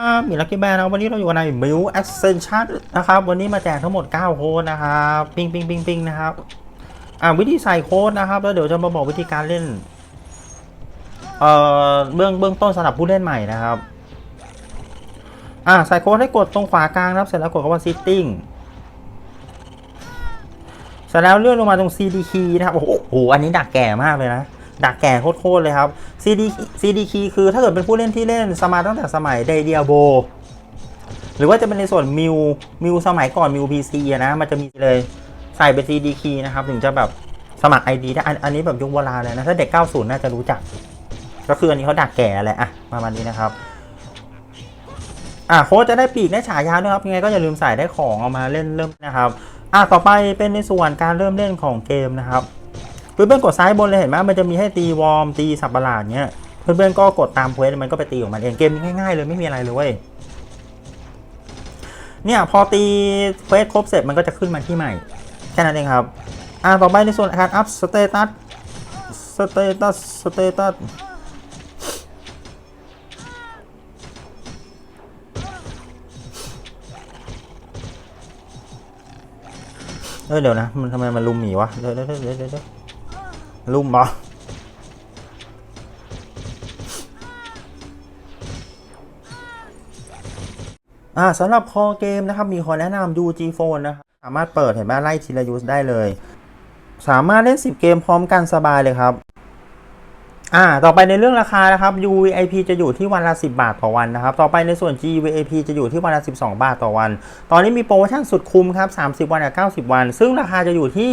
ครับมีลัคกี้แบร์นะวันนี้เราอยู่ในมิวแอสเซนชั่นนะครับ วันนี้มาแจกทั้งหมด 9 โค้ดนะครับ ปิงปิงปิงปิงนะครับ อ่าวิธีใส่โค้ดนะครับ แล้วเดี๋ยวจะมาบอกวิธีการเล่น เอ่อ เบื้องเบื้องต้นสำหรับผู้เล่นใหม่นะครับ อ่าใส่โค้ดให้กดตรงขวากลางนะครับ เสร็จแล้วกดคำว่า setting เสร็จแล้วเลื่อนลงมาตรง CD key นะครับ โอ้โหโอ้โหอันนี้ดักแก่มากเลยนะ ดักแก่โคตรๆเลยครับ CD CD key คือถ้าเกิดเป็นผู้เล่นที่เล่นสมาตั้งแต่สมัยเดเดียโบหรือว่าจะเป็นในส่วนมิวมิวสมัยก่อนมิว PC นะ มันจะมีเลยใส่เป็น CD key นะครับ ถึงจะแบบสมัคร ID ได้อันอันนี้แบบยุคโบราณเลยนะ ถ้าเด็ก 90 น่าจะรู้จัก ก็คืออันนี้เขาดักแก่แหละอะประมาณนี้นะครับอะโค้ชจะได้ปีกได้ฉายาด้วยครับยังไงก็อย่าลืมใส่ได้ของเอามาเล่นเริ่มนะครับอะต่อไปเป็นในส่วนการเริ่มเล่นของเกมนะครับ เพื่อนๆกดซ้ายบนเลยเห็นไหมมันจะมีให้ตีวอร์มตีสับประหลาดเนี้ยเพื่อนๆก็กดตามเควสมันก็ไปตีของมันเองเกมง่ายๆเลยไม่มีอะไรเลยเนี่ยพอตีเควสครบเสร็จมันก็จะขึ้นมาที่ใหม่แค่นั้นเองครับอ่าต่อไปในส่วนการอัพสเตตัสสเตตัสสเตตัสเออเดี๋ยวนะ มันทำไมมันลุมหมีวะเดี๋ยวเดี๋ยวเดี๋ยวเดี๋ยว ลุมเหรออ่าสำหรับคอเกมนะครับ มีขอแนะนำดู G Phone นะครับสามารถเปิดเห็นไหมไล่ทีละยูสได้เลย สามารถเล่น 10 เกมพร้อมกันสบายเลยครับ อ่า ต่อไปในเรื่องราคานะครับ UVIP จะอยู่ที่วันละ 10 บาทต่อวันนะครับ ต่อไปในส่วน GVIP จะอยู่ที่วันละ 12 บาทต่อวัน ตอนนี้มีโปรโมชั่นสุดคุ้มครับ 30 วันกับ90 วัน ซึ่งราคาจะอยู่ที่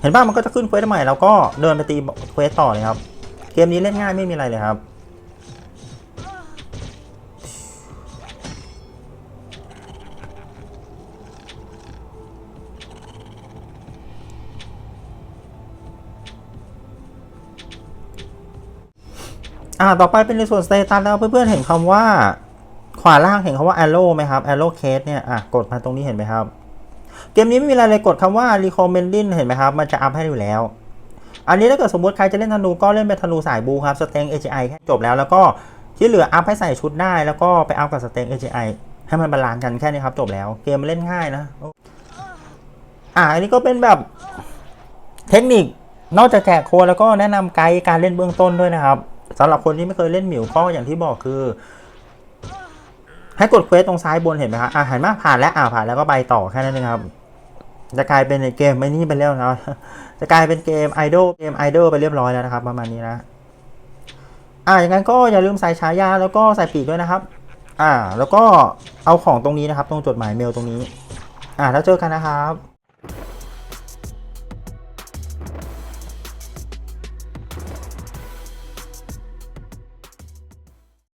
เห็นป่ะมันก็จะขึ้นเควสใหม่แล้วก็เดินไปตีเควสต่อเลยครับ เกมนี้เล่นง่ายไม่มีอะไรเลยครับ อ่าต่อไปเป็นในส่วนสเตตัสแล้วเพื่อนๆเห็นคำว่า ขวาล่างเห็นคำว่า arrow ไหมครับ arrow case เนี่ยอะกดมาตรงนี้เห็นไหมครับ เกมนี้ไม่มีอะไรเลยกดคำว่า recommending เห็นไหมครับ มันจะอัพให้อยู่แล้ว อันนี้ถ้าเกิดสมมติใครจะเล่นธนูก็เล่นเป็นธนูสายบูครับสเต็ง AGI แค่จบแล้วแล้วก็ที่เหลืออัพให้ใส่ชุดได้แล้วก็ไปอัพกับสเต็ง AGI ให้มันบาลานซ์กันแค่นี้ครับ จบแล้วเกมมันเล่นง่ายนะอ่าอันนี้ก็เป็นแบบเทคนิคนอกจากแจกโค้ดแล้วก็แนะนำไกด์การเล่นเบื้องต้นด้วยนะครับสำหรับคนที่ไม่เคยเล่นหมิวก็อย่างที่บอกคือ ให้กดเควสตรงซ้ายบนเห็นไหมครับอ่าหันมาผ่านแล้วอ่าผ่านแล้วก็ไปต่อแค่นั้นเองครับ จะกลายเป็นเกมไม่นี่ไปแล้วจะกลายเป็นเกมไอดอลเกมไอดอลไปเรียบร้อยแล้วนะครับ ประมาณนี้นะอ่าอย่างนั้นก็อย่าลืมใส่ฉายาแล้วก็ใส่ปีกด้วยนะครับ อ่า แล้วก็เอาของตรงนี้นะครับ ตรงจดหมายเมลตรงนี้ อ่าแล้วเจอกันนะครับ